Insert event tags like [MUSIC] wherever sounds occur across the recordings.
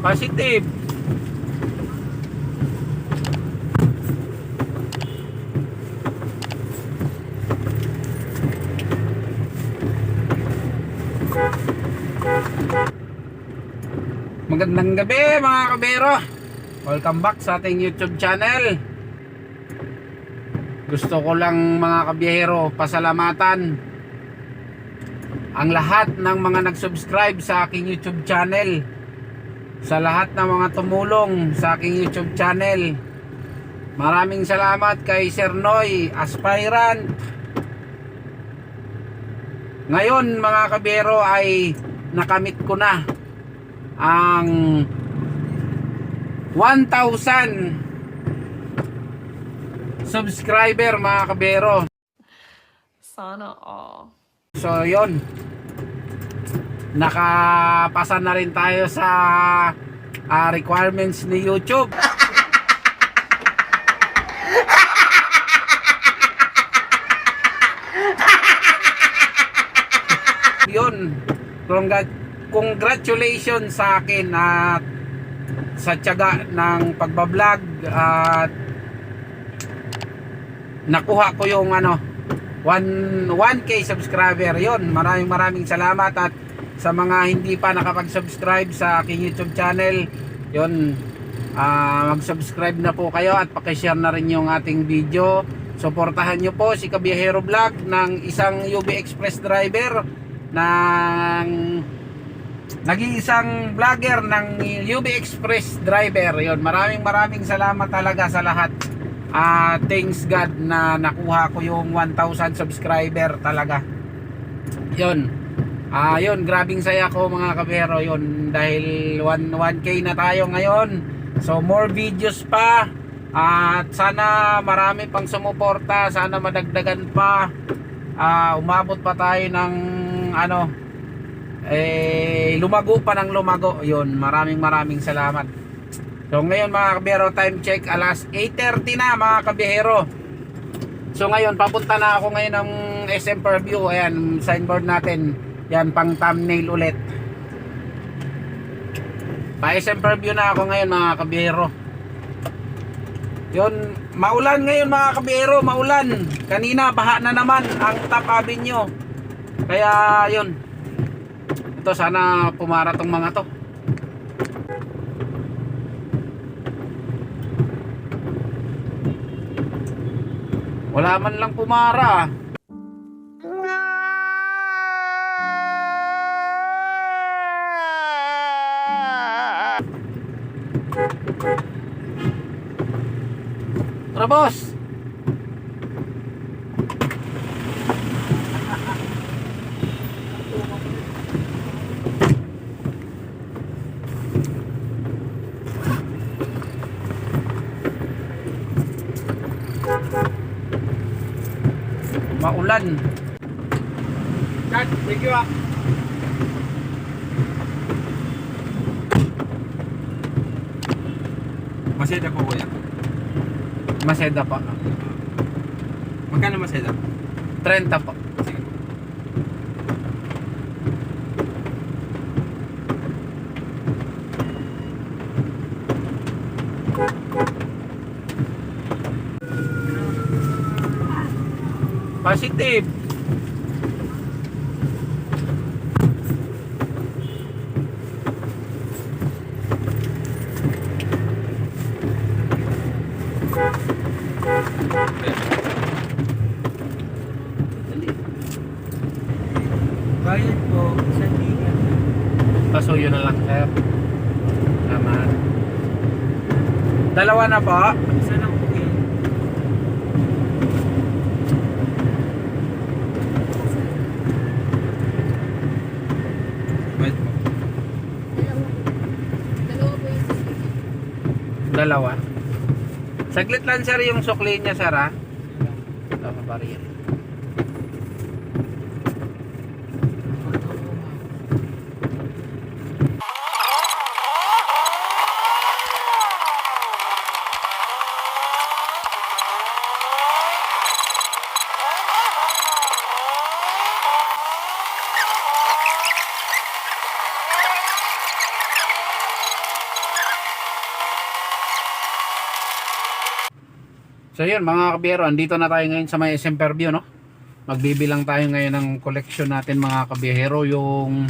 Positive. Magandang gabi mga kabero. Welcome back sa ating YouTube channel. Gusto ko lang mga kabiyero pasalamatan ang lahat ng mga nag-subscribe sa aking YouTube channel. Sa lahat ng mga tumulong sa aking YouTube channel. Maraming salamat kay Sir Noy, aspirant. Ngayon mga kabiyero ay nakamit ko na ang 1,000 subscriber mga kabero. Sana all. So yon nakapasa na rin tayo sa ah, requirements ni YouTube. [LAUGHS] yun Congrat- congratulations sa akin at sa tiyaga ng pagbablog at nakuha ko yung ano 1 1k subscriber yon maraming maraming salamat at sa mga hindi pa nakapag-subscribe sa aking YouTube channel yon ah, mag-subscribe na po kayo at paki-share na rin yung ating video suportahan nyo po si Kabiyahero Vlog ng isang UB Express driver ng naging isang vlogger ng UB Express driver yon maraming maraming salamat talaga sa lahat Ah, thanks God na nakuha ko yung 1,000 subscriber talaga. 'Yon. Ah, 'yon, grabing saya ko mga kabero 'yon dahil 1 1k na tayo ngayon. So more videos pa. At sana marami pang sumuporta, sana madagdagan pa. Ah, umabot pa tayo ng ano eh lumago pa ng lumago. 'Yon, maraming maraming salamat. So ngayon mga kabiyero, time check alas 8.30 na mga kabiyero. So ngayon, papunta na ako ngayon ng SM Purview. Ayan, signboard natin. Yan, pang thumbnail ulit. Pa SM Purview na ako ngayon mga kabiyero. Yun, maulan ngayon mga kabiyero, maulan. Kanina, baha na naman ang top avenue. Kaya yun. Ito, sana pumara tong mga to. Wala man lang pumara. Tara boss. Maulan. Dad, thank you ah. Maseda po kuya. Maseda pa. Magkano maseda? 30 pa. Sige. Positive. Bayad po, sa ligan. Pasuyo na lang, sir. Tama. Dalawa na po. Isa lang po eh. Po. Dalawa. Saglit lang, sir, yung sukli niya, sir, ha? Tama ba rin? So yun mga kabiyero, andito na tayo ngayon sa may SM Fairview no. Magbibilang tayo ngayon ng collection natin mga kabiyero yung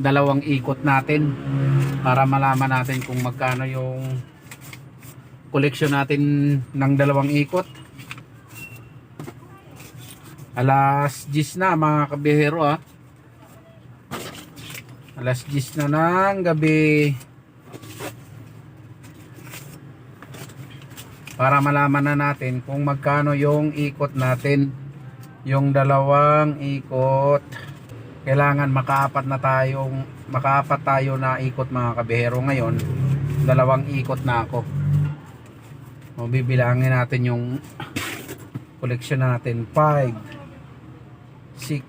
dalawang ikot natin para malaman natin kung magkano yung collection natin ng dalawang ikot. Alas 10 na mga kabiyero ah. Alas 10 na ng gabi. Para malaman na natin kung magkano yung ikot natin. Yung dalawang ikot. Kailangan makaapat na tayong makaapat tayo na ikot mga kabihero. Ngayon dalawang ikot na ako. O bibilangin natin yung [COUGHS] collection natin. 5 6,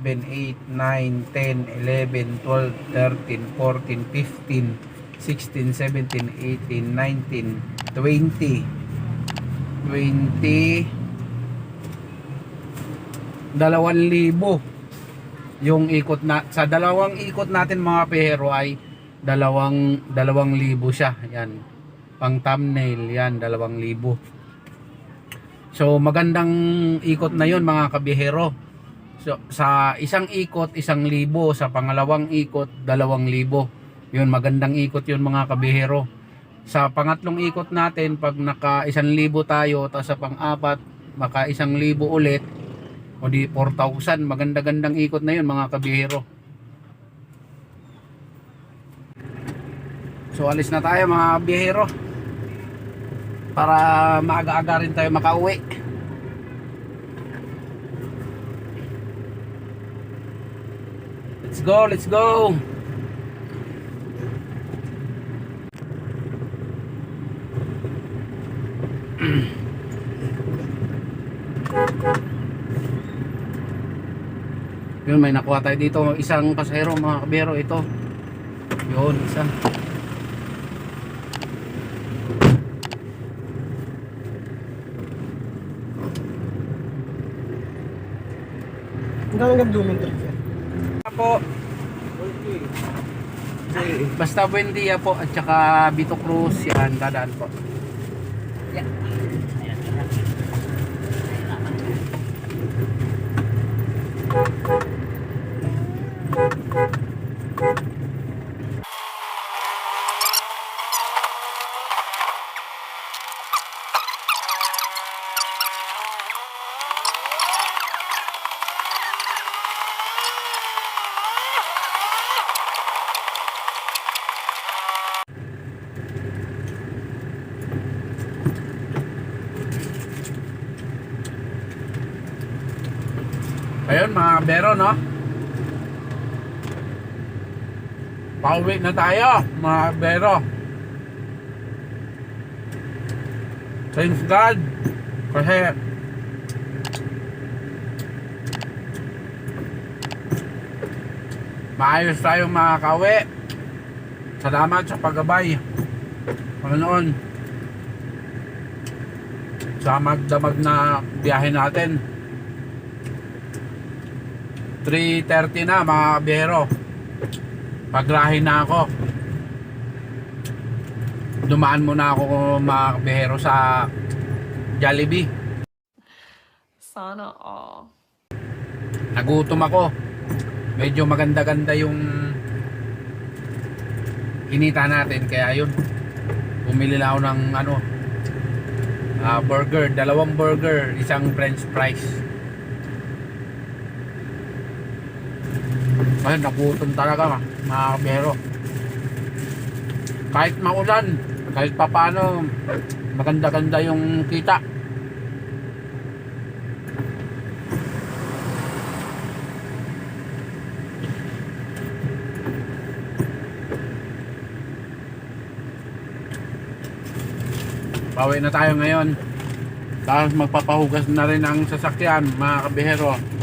7, 8, 9, 10, 11, 12, 13, 14, 15, 16, 17, 18, 19, 20 20 dalawang libo. Yung ikot na sa dalawang ikot natin mga pehero ay dalawang dalawang libo siya. Yan. Pang thumbnail yan dalawang libo. So magandang ikot na yon mga kabihero. So, sa isang ikot isang libo. Sa pangalawang ikot dalawang libo. Yun magandang ikot yun mga kabihero sa pangatlong ikot natin pag naka isang libo tayo tapos sa pang-apat maka isang libo ulit o di 4,000 maganda-gandang ikot na yun mga kabihero. So alis na tayo mga kabihero. Para maaga-aga rin tayo makauwi. Let's go let's go [CLEARS THROAT] Yun, may nakuha tayo dito. Isang pasahero, mga kabero, ito. Yun, isa. Hanggang hanggang blooming tree sir. po. Basta Buendia po at saka Bito Cruz yan, dadaan po. Ayan. Ayan. Ayan. Ayun mga bero no. Pauwi na tayo mga bero. Thanks God. Kasi maayos tayong makakawi. Salamat sa paggabay. Panginoon. Sa magdamag na biyahe natin. 3.30 na mga kabiyero pagrahin na ako. Dumaan muna ako mga kabiyero sa Jollibee. Sana all. nagutom ako. Medyo maganda-ganda yung hinita natin. Kaya yun bumili lang ako ng ano ah, burger. Dalawang burger isang french fries Ay, nagutom talaga mga kabero. Kahit maulan, kahit papano, maganda-ganda yung kita. Bawi na tayo ngayon. Tapos magpapahugas na rin ang sasakyan, mga kabihero.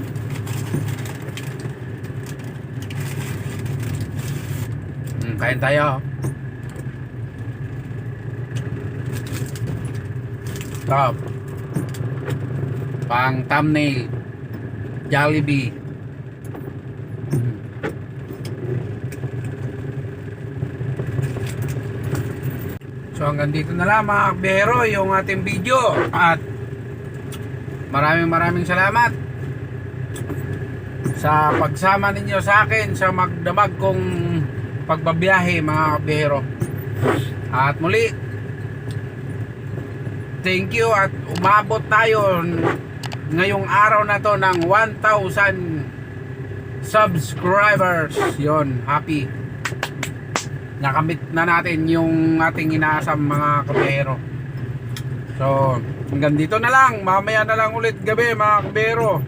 Kain tayo. Top. Pang thumbnail. Jollibee. So hanggang dito na lang mga kabero yung ating video at maraming maraming salamat sa pagsama ninyo sa akin sa magdamag kong pagbabiyahe mga kabihero. At muli, thank you at umabot tayo ngayong araw na to ng 1,000 subscribers. Yon, happy. Nakamit na natin yung ating inaasam mga kabihero. So, hanggang dito na lang. Mamaya na lang ulit gabi mga kabihero.